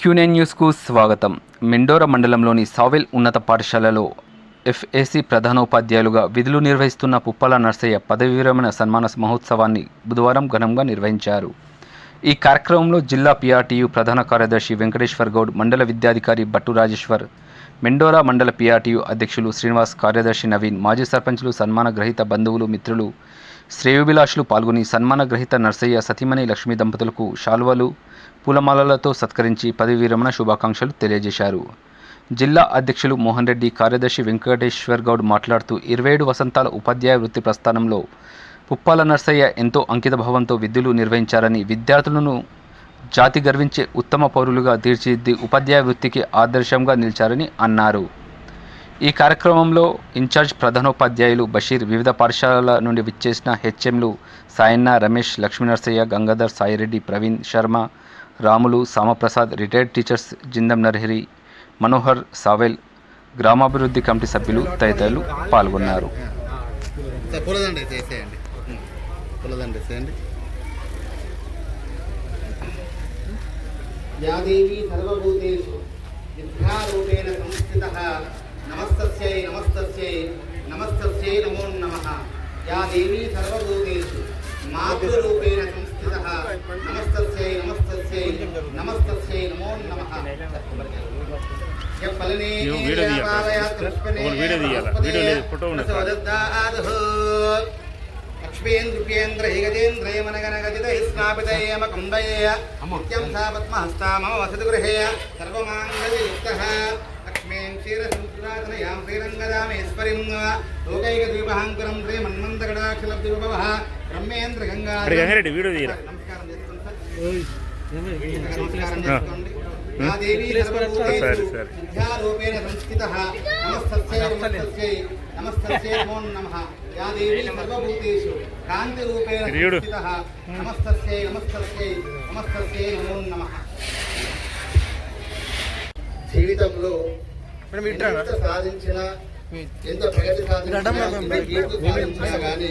క్యూనెన్ న్యూస్కు స్వాగతం. మెండోర మండలంలోని సావెల్ ఉన్నత పాఠశాలలో ఎఫ్ఏసి ప్రధానోపాధ్యాయులుగా విధులు నిర్వహిస్తున్న పుప్పల నర్సయ్య పదవి విరమణ సన్మాన మహోత్సవాన్ని బుధవారం ఘనంగా నిర్వహించారు. ఈ కార్యక్రమంలో జిల్లా పిఆర్టీయు ప్రధాన కార్యదర్శి వెంకటేశ్వర్ గౌడ్ మండల విద్యాధికారి భట్టు రాజేశ్వర్ మెండోరా మండల పిఆర్టీయు అధ్యక్షులు శ్రీనివాస్ కార్యదర్శి నవీన్ మాజీ సర్పంచులు సన్మాన గ్రహీత బంధువులు మిత్రులు శ్రేయోభిలాషులు పాల్గొని సన్మాన గ్రహీత నర్సయ్య సతీమణి లక్ష్మీ దంపతులకు శాల్వలు పూలమాలలతో సత్కరించి పదవి విరమణ శుభాకాంక్షలు తెలియజేశారు. జిల్లా అధ్యక్షులు మోహన్ రెడ్డి కార్యదర్శి వెంకటేశ్వర్ గౌడ్ మాట్లాడుతూ ఇరవై ఏడు వసంతాల ఉపాధ్యాయ వృత్తి ప్రస్థానంలో పుప్పాల నర్సయ్య ఎంతో అంకితభావంతో విద్యులు నిర్వహించారని విద్యార్థులను జాతి గర్వించే ఉత్తమ పౌరులుగా తీర్చిదిద్ది ఉపాధ్యాయ వృత్తికి ఆదర్శంగా నిలిచారని అన్నారు. ఈ కార్యక్రమంలో ఇన్ఛార్జ్ ప్రధానోపాధ్యాయులు బషీర్ వివిధ పాఠశాలల నుండి విచ్చేసిన హెచ్ఎంలు సాయన్న రమేష్ లక్ష్మీనరసయ్య గంగాధర్ సాయిరెడ్డి ప్రవీణ్ శర్మ రాములు సామప్రసాద్ రిటైర్డ్ టీచర్స్ జిందం నర్హరి మనోహర్ సావెల్ గ్రామాభివృద్ధి కమిటీ సభ్యులు తదితరులు పాల్గొన్నారు. యాదేవి సర్వభూతేషు విద్యారూపేణ సంస్థిత నమస్తస్యై నమస్తస్యై నమస్తస్యై నమో నమః. యా దేవీ సర్వభూతేషు మాతృరూపేణ సంస్థితః. నమస్తస్యై నమస్తస్యై నమస్తస్యై నమో నమః. వీడియో తీయాలి. ఒకరు వీడియో తీయాలి. వీడియో లేదు, ఫోటో ఉన్నది. లక్ష్మీంద్రుపేంద్ర హిగజేంద్రయ మనగనగజితై స్నాపితయేమ కుంభయేయ ముఖ్యం సా పద్మహస్తా మమ వసతి గృహే సర్వమాంగళ్యయుక్తః లక్ష్మీం క్షీరసముద్రాతనయాం శ్రీరంగదామేశ్వరిం లోకైకద్వీపహాంకురం శ్రీ మన్మంతగడాక్షలద్విభవః బ్రహ్మేంద్ర గంగా గంగారెడ్డి వీడియో తీయరా? నమస్కారం చేసుకోండి దేవీ సర్వభూతేషు సరే, సరే. విద్యారూపేణ సంస్థితః. నమస్తస్యై నమస్తస్యై నమస్తస్యై నమో నమః. యా దేవీ సర్వభూతేషు కాంతిరూపేణ తిరియుడు. సంస్థితః. నమస్తస్యై నమస్తస్యై నమస్తస్యై నమో నమః. జీవితంలో ఎంత సాధించినా ఎంత ప్రగతి సాధించినా ఎంత కీర్తి సాధించినా కానీ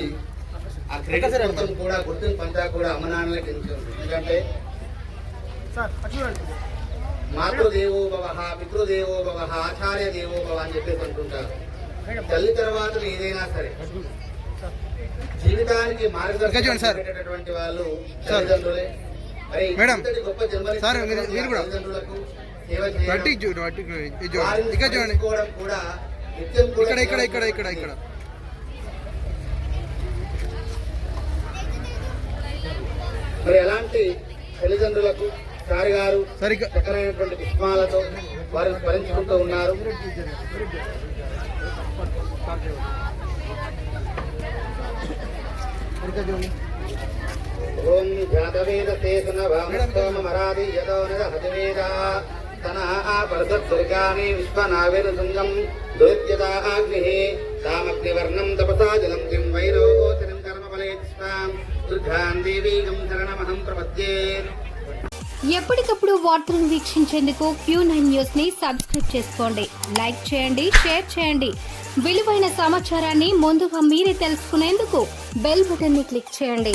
ఆ క్రెడిట్ మొత్తం కూడా గుర్తింపు అంతా కూడా అమ్మ నాన్నలకి ఎందుకు ఎందుకంటే మాతృదేవో భవ పితృదేవో భవ ఆచార్య దేవో భవ అని చెప్పేసి అంటుంటారు. తల్లి తర్వాత ఏదైనా సరే జీవితానికి మార్గదర్శకం వాళ్ళు తల్లిదండ్రులే. మరి గొప్ప కూడా. తల్లిదండ్రులకు బయటికి చూడు బయటికి చూడు. ఇది చూడు. వారిని ఇక్కడ చూడండి ఇక్కడ ఇక్కడ ఇక్కడ ఇక్కడ ఇక్కడ మరి ఎలాంటి తల్లిదండ్రులకు సారి గారు చక్కనైనటువంటి పుష్పాలతో వారిని స్మరించుకుంటూ ఉన్నారు ఓం జాతవేద శేషన భామస్తోమరాది యదో నిద హతివేద తన ఆ పరసత్సుర్గాని విశ్వనావేన శృంగం దురిత్యత అగ్నిః తామగ్నివర్ణం తపసా జలం కిం వైరోచనం కర్మఫలేత్స్వాం దుర్గాం దేవీగం శరణమహం ప్రపద్యే ఎప్పటికప్పుడు వార్తలను వీక్షించేందుకు క్యూ నైన్ న్యూస్ని సబ్స్క్రైబ్ చేసుకోండి. లైక్ చేయండి షేర్ చేయండి. విలువైన సమాచారాన్ని ముందుగా మీరే తెలుసుకునేందుకు బెల్ బటన్ని క్లిక్ చేయండి.